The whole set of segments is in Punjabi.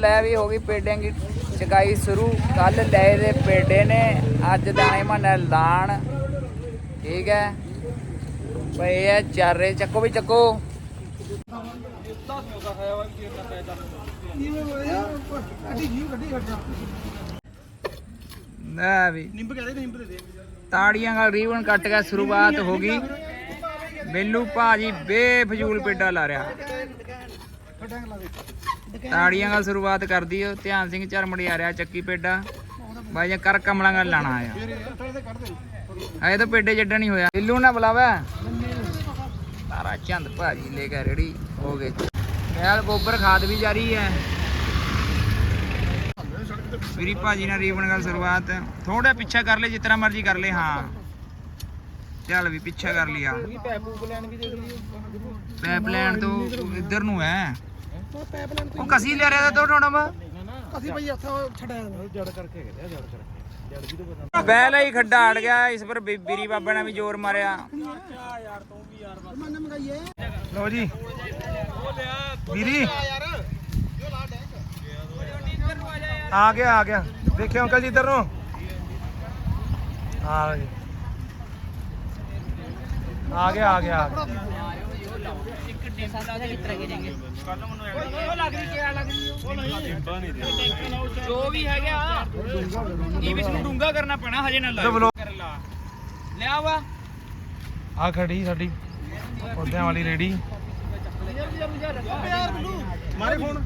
ਲੈ ਵੀ ਹੋ ਗਈ ਪੇਡਿਆਂ ਦੀ ਚਕਾਈ ਸ਼ੁਰੂ। ਕੱਲ ਲਏ ਦੇ ਪੇਡੇ ਨੇ, ਅੱਜ ਦਾਣੇ ਮਨ ਲਾਣ। ਠੀਕ ਹੈ। ਭਈ ਇਹ ਚਾਰੇ, ਚੱਕੋ ਵੀ ਚੱਕੋ। ਲੈ ਵੀ। ਨਿੰਬ ਕਹਦੇ ਨਿੰਬ ਦੇ ਦੇ ਤਾੜੀਆਂ ਨਾਲ ਰੀਵਨ ਕੱਟ ਕੇ ਸ਼ੁਰੂਆਤ ਹੋ ਗਈ। ਮੈਨੂੰ ਭਾਜੀ ਬੇਫਜ਼ੂਲ ਪੇਡਾ ਲਾ ਰਿਹਾ। ਤਾੜੀਆਂ ਨਾਲ ਸ਼ੁਰੂਆਤ ਕਰਦੀ ਓ ਧਿਆਨ ਸਿੰਘ ਝਰਮੜੀ ਆ ਰਿਹਾ ਚੱਕੀ ਪੇਡਾ। ਬਾਈ ਜੀ ਕਰ ਕਮਲਾਂ ਨਾਲ ਲਾਣਾ ਆਇਆ। ਅਜੇ ਤਾਂ ਪੇਡੇ ਜੱਡਾ ਨਹੀਂ ਹੋਇਆ। ਬਿੱਲੂ ਨਾ ਬੁਲਾਵਾ। ਤਾਰਾ ਚੰਦ ਭਾਜੀ ਲੈ ਕੇ ਰੈਡੀ ਹੋ ਗਏ। ਖੈਰ, ਗੋਬਰ ਖਾਦ ਵੀ ਜਾਰੀ ਹੈ ਮੇਰੀ ਭਾਜੀ ਨਾਲ ਰੀਵਨ ਨਾਲ ਸ਼ੁਰੂਆਤ। ਥੋੜਾ ਪਿੱਛਾ ਕਰ ਲੈ, ਜਿਸ ਮਰਜ਼ੀ ਕਰ ਲੈ, ਹਾਂ। ਚੱਲ ਵੀ ਪਿੱਛਾ ਕਰ ਲਿਆ। ਪੈਪੂ ਪਾਈਪਲਾਈਨ ਤੋਂ ਇੱਧਰ ਨੂੰ ਹੈ ਉਹ ਕਸੀ ਲੈ ਰਿਹਾ ਤਾਂ ਥੋੜਾ ਮਾ। ਅਸੀਂ ਭਈ ਉੱਥੇ ਛੱਡਿਆ ਜੜ ਕਰਕੇ ਗਿਆ ਜੜ ਕਰਕੇ। ਜੜ ਵੀ ਤਾਂ ਪਤਾ ਬੈਲ ਹੀ ਖੱਡਾ ਅੜ ਗਿਆ ਇਸ ਪਰ ਬੀਰੀ ਬਾਬਾ ਨੇ ਵੀ ਜ਼ੋਰ ਮਾਰਿਆ। ਮਨ ਮੰਗਾਈਏ। ਲੋ ਜੀ। ਵੀਰੀ ਆ ਗਿਆ ਆ ਗਿਆ। ਦੇਖਿਓ ਅੰਕਲ ਜੀ ਇੱਧਰ ਨੂੰ। ਆ ਜੀ ਆ ਗਿਆ ਆ ਗਿਆ ਆ ਗਿਆ। ਜੋ ਵੀ ਹੈਗਾ ਇਹ ਵੀ ਨੂੰ ਡੂੰਗਾ ਕਰਨਾ ਪੈਣਾ ਹਜੇ ਨਾ ਤੇ ਬਲੋ- ਕਰ ਲਾ। ਲਿਆ ਵਾ। ਆ ਖੜੀ ਸਾਡੀ ਪੌਦਿਆਂ ਵਾਲੀ ਰੇੜੀ। ਮਾਰੇ ਫੋਨ।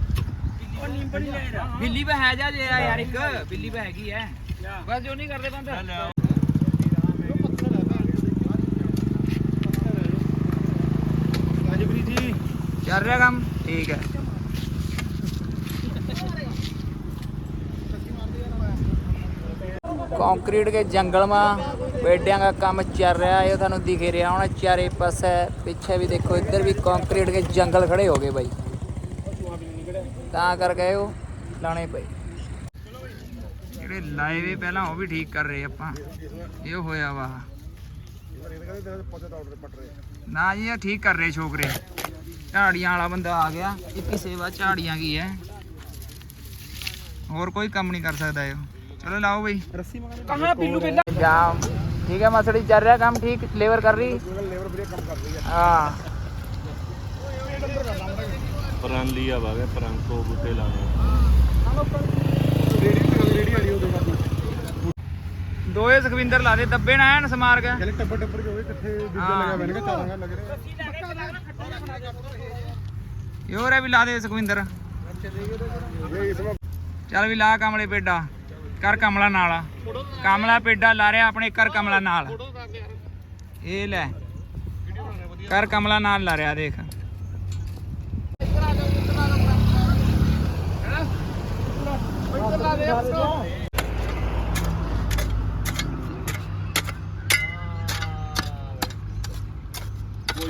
ਬਿੱਲੀ ਵੀ ਹੈ ਜਾ ਜੇ ਯਾਰ ਇੱਕ ਬਿੱਲੀ ਵੀ ਹੈਗੀ ਐ। ਬਸ ਜੋ ਨਹੀਂ ਕਰਦੇ ਬੰਦ ਹਾਂਜੀ ਵੀਰ ਜੀ ਚੱਲ ਰਿਹਾ ਕੰਮ ਠੀਕ ਹੈ ਕੰਕਰੀਟ के जंगल में पेडिया का काम चल रहा है ये थानू दिख ही रहा होना चारे पासे पीछे भी देखो इधर भी कंक्रीट के जंगल खड़े हो गए भाई ਤਾਂ ਕਰ ਗਏ ਉਹ ਲਾਣੇ ਪਏ ਜਿਹੜੇ ਲਾਏ ਵੇ ਪਹਿਲਾਂ ਉਹ ਵੀ ਠੀਕ ਕਰ ਰਹੇ ਆਪਾਂ ਇਹ ਹੋਇਆ ਵਾ ਨਾ ਜੀ ਇਹ ਠੀਕ ਕਰ ਰਹੇ ਛੋਕਰੇ ਝਾੜੀਆਂ ਵਾਲਾ ਬੰਦਾ ਆ ਗਿਆ। ਇੱਕ ਸੇਵਾ ਝਾੜੀਆਂ ਕੀ ਹੈ ਹੋਰ ਕੋਈ ਕੰਮ ਨਹੀਂ ਕਰ ਸਕਦਾ ਇਹ। ਚਲੋ ਲਾਓ ਬਈ। ਰੱਸੀ ਮੰਗਾ ਕਹਾਂ ਬਿੱਲੂ ਬਿੱਲਾ? ਜਾਮ। ਠੀਕ ਹੈ ਮਸੜੀ ਚੱਲ ਰਿਹਾ ਕੰਮ ਠੀਕ? ਲੇਬਰ ਕਰ ਰਹੀ? ਲੇਬਰ ਵਧੀਆ ਕੰਮ ਕਰ ਰਹੀ ਹਾਂ। ਦੋਏ ਸੁਖਵਿੰਦਰ ਲਾ ਦੇ ਦੱਬੇ ਨਾ ਐਨ ਸਮਾਰ ਗਿਆ ਜਿਹੜੇ ਟੱਬਰ ਟੱਬਰ ਜੋ ਇਕੱਠੇ ਦੂਜੇ। ਲਗਾ ਬੈਣਗੇ ਚਾਰਾਂਗਾ ਲੱਗ ਰਿਹਾ। ਇਹ ਹੋਰ ਹੈ ਵੀ ਲਾ ਦੇ ਸੁਖਵਿੰਦਰ। ਚੱਲ ਵੀ ਲਾ ਕਮਲੇ ਪੇਡਾ ਕਰ ਕਮਲਾ ਨਾਲ। ਕਮਲਾ ਪੇਡਾ ਲਾ ਰਿਹਾ ਆਪਣੇ ਕਰ ਕਮਲਾ ਨਾਲ। ਇਹ ਲੈ ਕਰ ਕਮਲਾ ਨਾਲ ਲਾ ਰਿਹਾ ਦੇਖ।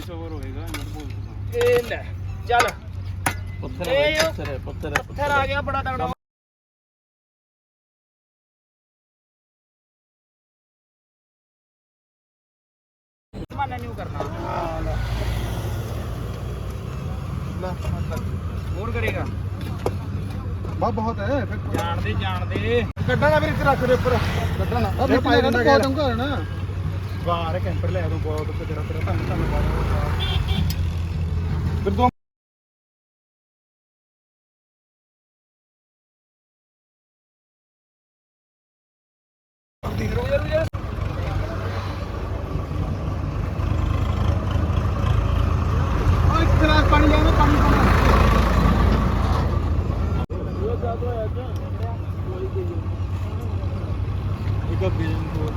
ਵੌਇਸ ਓਵਰ ਹੋਏਗਾ ਮੈਂ ਬੋਲ ਇਹ ਲੈ ਚੱਲ। ਪੱਥਰ ਇਹ ਜੋ- ਪੱਥਰ ਹੈ ਪੱਥਰ ਹੈ ਪੱਥਰ ਆ। ਗਿਆ ਬੜਾ ਤਗੜਾ ਮਨ ਨਹੀਂ ਕਰਨਾ। ਹੋਰ ਕਰੇਗਾ? ਬਾ ਬਹੁਤ ਹੈ ਫਿਰ ਜਾਣਦੇ ਜਾਣਦੇ। ਨਾ ਵੀਰ ਇੱਥੇ ਰੱਖ ਦੇ ਉੱਪਰ। ਨਾ ਉਹ ਪਾਈ ਦਿੰਦਾ ਬਹੁਤ ਦੂੰਗਾ ਨਾ ਬਾਹਰ ਕੈਂਪਰ ਲੈ ਦੋ ਬਹੁਤ ਤੇਰਾ ਤੇਰਾ ਤੁਹਾਨੂੰ ਬਾਹਰ ਫਿਰ ਦੋ ਇੱਕ ਗਲਾਸ ਪਾਣੀ ਲਿਆਓ ਪਾਣੀ ਪਾਣੀ ਇੱਕ ਬਿਲਨ ਕੋ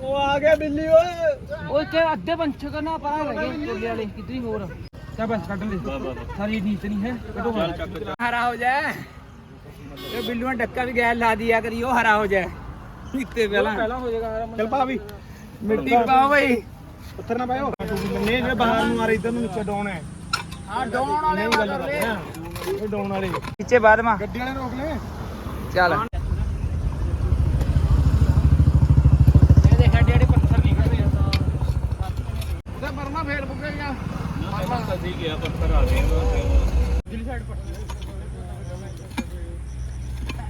ਉਹ ਆ ਗਿਆ ਬਿੱਲੀ ਓਏ। ਉਹ ਇੱਥੇ ਅੱਧੇ ਪੰਛ ਕਰਨਾ ਪਰਾਂ ਲੱਗੇ ਟੋਲੇ ਵਾਲੇ ਕਿਧਰੀ ਹੋਰ ਕਿਆ ਬਸ ਕੱਢ ਲੈ। ਸਾਰੀ ਨੀਤ ਨਹੀਂ ਹੈ ਕੱਢੋ ਚੱਲ। ਹਰਾ। ਹੋ ਜਾਏ। ਇਹ ਬਿੱਲੂ ਨੇ ਡੱਕਾ ਵੀ ਗੈਰ ਲਾ ਦਿਆ ਕਰੀ ਉਹ ਹਰਾ ਹੋ ਜਾਏ। ਨਿੱਤੇ ਪਹਿਲਾਂ ਪਹਿਲਾਂ ਹੋ ਜਾਏਗਾ ਚੱਲ ਪਾ ਵੀ ਮਿੱਟੀ ਪਾਓ ਬਈ ਪੱਥਰ ਨਾ ਪਾਇਓ। ਨਹੀਂ ਜਿਹੜੇ ਬਾਹਰ ਨੂੰ ਆ ਰਹੇ ਇਧਰ ਨੂੰ ਨੀਚੇ ਡਾਉਣ ਹੈ। ਹਾਂ ਡਾਉਣ ਵਾਲੇ ਨਹੀਂ ਗੱਲ ਕਰਦੇ ਆ ਇਹ ਡਾਉਣ ਵਾਲੇ। ਪਿੱਛੇ ਬਾਦ ਮਾ। ਗੱਡੀ ਵਾਲੇ ਰੋਕ ਲੈ। ਚੱਲ ਇਹ ਦੇਖ ਐਡੇ ਐਡੇ ਪੱਥਰ ਨਿਕਲ ਰਹੇ ਉਹਦਾ ਪਰਮਾ ਆ ਦਿੱਲੀ ਸਾਈਡ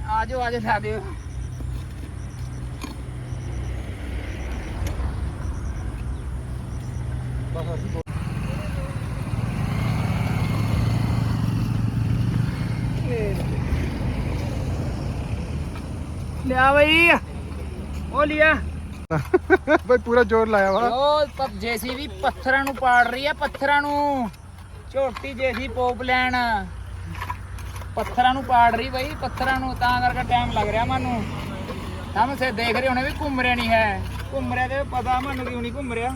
ਆਜੋ ਆਜੋ ਬਸ ਅਸੀਂ ਦੋ- ਲਿਆ ਬਈ। ਉਹ ਲਿਆ। ਬਈ ਪੂਰਾ ਜ਼ੋਰ ਲਾਇਆ ਵਾ। ਉਹ ਪਰ ਜੇਸੀਬੀ ਪੱਥਰਾਂ ਨੂੰ ਪਾੜ ਰਹੀ ਆ ਪੱਥਰਾਂ ਨੂੰ। ਝੋਟੀ ਜੇਸੀ ਪੋਪ ਲੈਣ। ਪੱਥਰਾਂ ਨੂੰ ਪਾੜ ਰਹੀ ਬਈ ਪੱਥਰਾਂ ਨੂੰ ਤਾਂ ਕਰਕੇ ਟਾਈਮ ਲੱਗ ਰਿਹਾ ਮੈਨੂੰ। ਹਮ ਸੇ ਦੇਖ ਰਹੇ ਹੋਣੇ ਵੀ ਘੁੰਮ ਰਿਹਾ ਨਹੀਂ ਹੈ। ਘੁੰਮ ਰਿਹਾ ਤੇ ਪਤਾ ਮੈਨੂੰ ਕਿਉਂ ਨਹੀਂ ਘੁੰਮ ਰਿਹਾ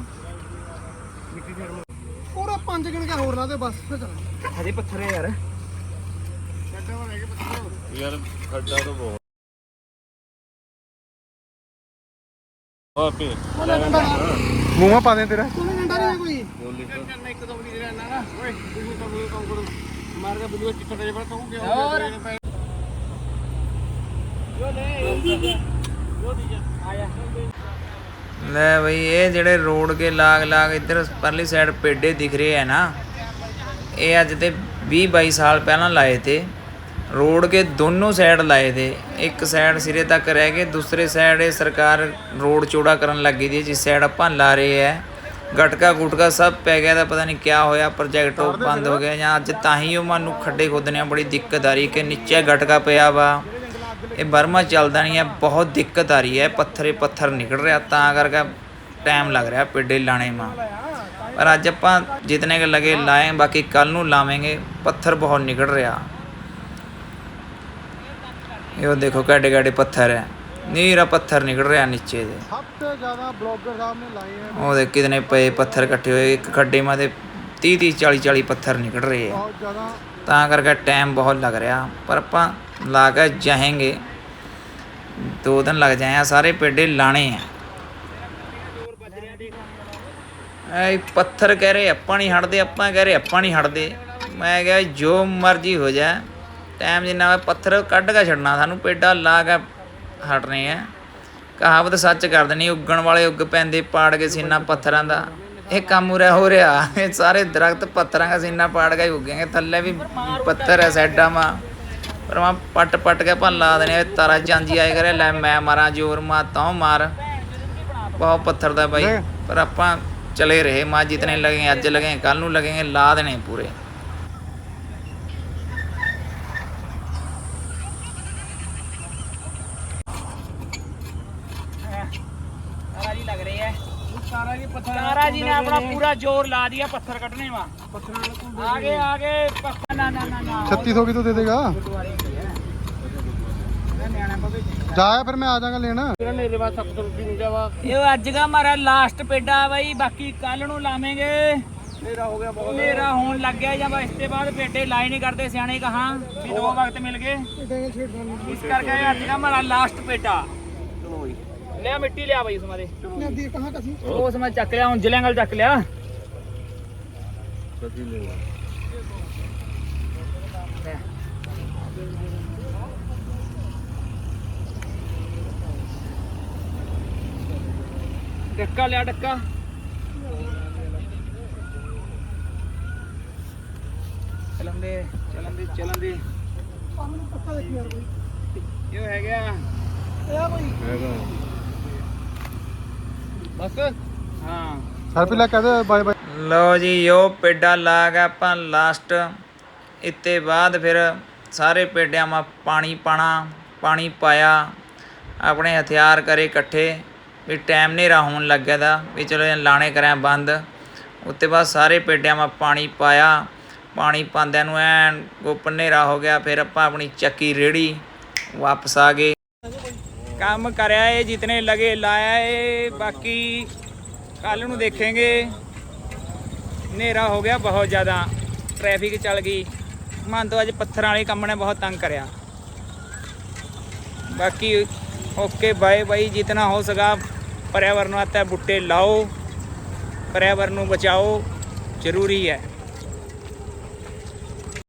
ਪੂਰਾ ਪੰਜ ਗਿਣ ਕੇ ਹੋਰ ਲਾ ਦੇ ਬਸ ਫਿਰ ਚੱਲ। ਹਜੇ ਪੱਥਰ ਹੈ ਯਾਰ। ਯਾਰ ਖੱਡਾ ਤਾਂ ਬਹੁਤ। ਆਪੇ ਮੂੰਹ ਪਾ ਦੇ ਤੇਰਾ। ਤੂੰ ਡੰਡਾ ਨਹੀਂ ਕੋਈ। ਇੱਕ ਦੋ ਬਲੀ ਦੇ ਰਹਿਣਾ ਨਾ। ਓਏ ਤੁਸੀਂ ਤਾਂ ਬਲੀ ਕੰਮ ਕਰੋ ਮਾਰ ਕੇ ਬਲੀ ਚਿੱਟਾ ਦੇ ਪਰ ਤੂੰ ਕਿਉਂ ਹੋਰ। ਲੈ ਬਈ ਇਹ ਜਿਹੜੇ ਰੋਡ ਕੇ ਲਾਗ ਲਾਗ ਇੱਧਰ ਪਰਲੀ ਸਾਈਡ ਪੇਡੇ ਦਿਖ ਰਹੇ ਹੈ ਨਾ ਇਹ ਅੱਜ ਤੇ 20 22 ਸਾਲ ਪਹਿਲਾਂ ਲਾਏ ਤੇ। ਰੋਡ ਕੇ ਦੋਨੋਂ ਸਾਈਡ ਲਾਏ ਤੇ ਇੱਕ ਸਾਈਡ ਸਿਰੇ ਤੱਕ ਰਹਿ ਗਏ ਦੂਸਰੇ ਸਾਈਡ ਇਹ ਸਰਕਾਰ ਰੋਡ ਚੌੜਾ ਕਰਨ ਲੱਗੀ ਦੀ ਜਿਸ ਸਾਈਡ ਆਪਾਂ ਲਾ ਰਹੇ ਹੈ। ਗਟਕਾ ਗੁਟਕਾ ਸਭ ਪੈ ਗਿਆ ਤਾਂ ਪਤਾ ਨਹੀਂ ਕਿਆ ਹੋਇਆ ਪ੍ਰੋਜੈਕਟ ਉਹ ਬੰਦ ਹੋ ਗਿਆ ਜਾਂ ਅੱਜ ਤਾਂ ਹੀ ਉਹ ਮੈਨੂੰ ਖੱਡੇ ਖੋਦਣੇ ਬੜੀ ਦਿੱਕਤ ਆ ਰਹੀ ਕਿ ਨੀਚੇ ਗਟਕਾ ਪਿਆ ਵਾ। ਇਹ ਬਰਮਾ ਚੱਲਦਾ ਨਹੀਂ ਹੈ ਬਹੁਤ ਦਿੱਕਤ ਆ ਰਹੀ ਹੈ ਪੱਥਰੇ ਪੱਥਰ ਨਿਕਲ ਰਿਹਾ ਤਾਂ ਕਰਕੇ ਟਾਈਮ ਲੱਗ ਰਿਹਾ ਪੇਡੇ ਲਾਣੇ ਮਾ ਪਰ ਅੱਜ ਆਪਾਂ ਜਿਤਨੇ ਕੇ ਲਗੇ ਲਾਏ ਬਾਕੀ ਕੱਲ ਨੂੰ ਲਾਵਾਂਗੇ ਪੱਥਰ ਬਹੁਤ ਨਿਕਲ ਰਿਹਾ। ਇਹ ਉਹ ਦੇਖੋ ਕਿਹੜੇ ਕਿਹੜੇ ਪੱਥਰ ਹੈ। ਨੀਰਾ ਪੱਥਰ ਨਿਕਲ ਰਿਹਾ ਨੀਚੇ ਦੇ। ਸਭ ਤੋਂ ਜ਼ਿਆਦਾ ਬਲੌਗਰ ਸਾਹਿਬ ਨੇ ਲਾਏ ਆ। ਉਹਦੇ ਕਿਤਨੇ ਪਏ ਪੱਥਰ ਇਕੱਠੇ ਹੋਏ ਇੱਕ ਖੱਡੇ ਮਾ ਦੇ 30 30 40 40 ਪੱਥਰ ਨਿਕਲ ਰਹੇ ਹੈ ਬਹੁਤ ਤਾਂ ਕਰਕੇ ਟਾਈਮ ਬਹੁਤ ਲੱਗ ਰਿਹਾ ਪਰ ਆਪਾਂ ਲਾ ਕੇ ਜਾਏਂਗੇ। ਦੋ ਦਿਨ ਲੱਗ ਜਾਏ ਆ ਸਾਰੇ ਪੇਡੇ ਲਾਣੇ ਆ। ਐ ਪੱਥਰ ਕਹਿ ਰਹੇ ਆਪਾਂ ਨਹੀਂ ਹਟਦੇ ਆਪਾਂ ਕਹਿ ਰਹੇ ਆਪਾਂ ਨਹੀਂ ਹਟਦੇ। ਮੈਂ ਕਿਹਾ ਜੋ ਮਰਜ਼ੀ ਹੋ ਜਾ ਟਾਈਮ ਜਿੰਨਾ ਪੱਥਰ ਕੱਢ ਕੇ ਛੱਡਣਾ ਸਾਨੂੰ ਪੇਡਾ ਲਾ ਕੇ ਹਟਨੇ ਆ। ਕਹਾਵਤ ਸੱਚ ਕਰ ਦੇਣੀ ਉੱਗਣ ਵਾਲੇ ਉੱਗ ਪੈਂਦੇ ਪਾੜ ਕੇ ਸੀਨਾ ਪੱਥਰਾਂ ਦਾ। ਇਹ ਕੰਮ ਉਰੇ ਹੋ ਰਿਹਾ। ਇਹ ਸਾਰੇ ਦਰਖਤ ਪੱਥਰਾਂ ਦਾ ਸੀਨਾ ਪਾੜ ਕੇ ਹੀ ਉੱਗेंगे ਥੱਲੇ ਵੀ ਪੱਥਰ ਹੈ ਸਾਈਡਾਂ ਮਾ ਪਰ ਮੈਂ ਪੱਟ ਪੱਟ ਕੇ ਆਪਾਂ ਲਾ ਦੇਣੇ ਤਾਰਾ ਜਾਂਦੀ ਆਏ ਕਰੇ ਲੈ ਮੈਂ ਮਾਰਾਂ ਜ਼ੋਰ ਮਾ ਤੂੰ ਮਾਰ। ਬਹੁਤ ਪੱਥਰ ਦਾ ਬਾਈ। ਪਰ ਆਪਾਂ ਚਲੇ ਰਹੇ। ਮਾ ਜਿਤਨੇ ਲਗੇ ਅੱਜ ਲਗੇ ਕੱਲ ਨੂੰ ਲੱਗेंगे ਲਾ ਦੇਣੇ ਪੂਰੇ ਤਾਰਾ ਜੀ ਲੱਗ ਰਹੇ ਹੈ ਸਾਰਾ ਜੀ ਪੱਥਰ ਤਾਰਾ ਜੀ ਨੇ ਆਪਣਾ ਪੂਰਾ ਜ਼ੋਰ ਲਾ ਦਿਆ ਪੱਥਰ ਕੱਢਣੇ ਵਾ। ਆਗੇ ਆਗੇ ਪੱਕਾ ਨਾ ਨਾ ਨਾ ਨਾ। 3600 ਵੀ ਤੂੰ ਦੇ ਦੇਗਾ? ਜਾ ਫਿਰ ਮੈਂ ਆ ਜਾਗਾ ਲੈਣ। ਮੇਰੇ ਬਾਅਦ ਸਭ ਤੋਂ ਰੁਕੀ ਨਹੀਂ ਜਾਵਾ ਇਹ ਅੱਜ ਦਾ ਹਮਾਰਾ ਲਾਸਟ ਪੇਡਾ ਬਾਈ ਬਾਕੀ ਕੱਲ ਨੂੰ ਲਾਵਾਂਗੇ। ਮੇਰਾ ਹੋ ਗਿਆ ਬਹੁਤ। ਹਨੇਰਾ ਹੋਣ ਲੱਗ ਗਿਆ ਜਾਂ ਇਸ ਤੋਂ ਬਾਅਦ ਪੇਡੇ ਲਾਈ ਨਹੀਂ ਕਰਦੇ ਸਿਆਣੇ ਕਹਾਂ ਵੀ ਦੋ ਵਕਤ ਮਿਲ ਗਏ। ਇਸ ਕਰਕੇ ਅੱਜ ਦਾ ਹਮਾਰਾ ਲਾਸਟ ਪੇਡਾ। ਚਲੋ ਬਈ ਲਿਆ ਮਿੱਟੀ ਲਿਆ ਬਾਈ ਉਸਮਾ ਦੇ ਨਦੀ ਕਹਾਂ ਕਸੀ ਉਸ ਮੈਂ ਚੱਕ ਲਿਆ ਹੁਣ ਜਲੈਂਗਲ ਚੱਕ ਲਿਆ ਕਦੀ ਲੈ ਡੱਕਾ ਲਿਆ ਡੱਕਾ ਚਲਣ ਦੇ ਚਲਣ ਦੇ ਚਲਣ ਦੇ ਇਹ ਹੈ ਗਿਆ ਹੈਗਾ ਬਸ। ਹਾਂ। ਹਰਪੀ ਲੈ ਕਹਦੇ ਬਾਏ ਬਾਏ। ਲਓ ਜੀ ਯੋ ਪੇਡਾ ਲਾ ਕੇ ਆਪਾਂ ਲਾਸਟ ਇੱਤੇ ਬਾਅਦ ਫਿਰ ਸਾਰੇ ਪੇਡਿਆਂ ਮਾ ਪਾਣੀ ਪਾਣਾ ਪਾਣੀ ਪਾਇਆ। ਆਪਣੇ ਹਥਿਆਰ ਕਰੇ ਇਕੱਠੇ। ਵੀ ਟਾਈਮ ਹਨੇਰਾ ਹੋਣ ਲੱਗਿਆ ਦਾ ਵੀ ਚਲੋ ਇਹ ਲਾਣੇ ਕਰਿਆ ਬੰਦ। ਉੱਤੇ ਬਾਅਦ ਸਾਰੇ ਪੇਡਿਆਂ ਮਾ ਪਾਣੀ ਪਾਇਆ। ਪਾਣੀ ਪਾਉਂਦਿਆਂ ਨੂੰ ਐਨ ਗੁੱਪ ਹਨੇਰਾ ਹੋ ਗਿਆ ਫਿਰ ਆਪਾਂ ਆਪਣੀ ਚੱਕੀ ਰੇੜੀ ਵਾਪਸ ਆ ਗਏ। ਕੰਮ ਕਰਿਆ ਏ, ਜਿਤਨੇ ਲਗੇ ਲਾਇਆ ਏ, ਬਾਕੀ ਕੱਲ ਨੂੰ ਦੇਖਾਂਗੇ। ਹਨੇਰਾ ਹੋ ਗਿਆ ਬਹੁਤ ਜ਼ਿਆਦਾ ਟ੍ਰੈਫਿਕ ਚੱਲ ਗਈ। ਮਨ ਤੋਂ ਅੱਜ ਪੱਥਰਾਂ ਵਾਲੇ ਕੰਮ ਨੇ ਬਹੁਤ ਤੰਗ ਕਰਿਆ। ਬਾਕੀ ਓਕੇ, ਬਾਏ ਬਾਈ, ਜਿਤਨਾ ਹੋ ਸਕਾ ਪਰਿਆਵਰਨ ਵਾਸਤੇ है ਲਾਓ, ਪਰਿਆਵਰਨ ਨੂੰ ਬਚਾਓ, ਜ਼ਰੂਰੀ ਹੈ।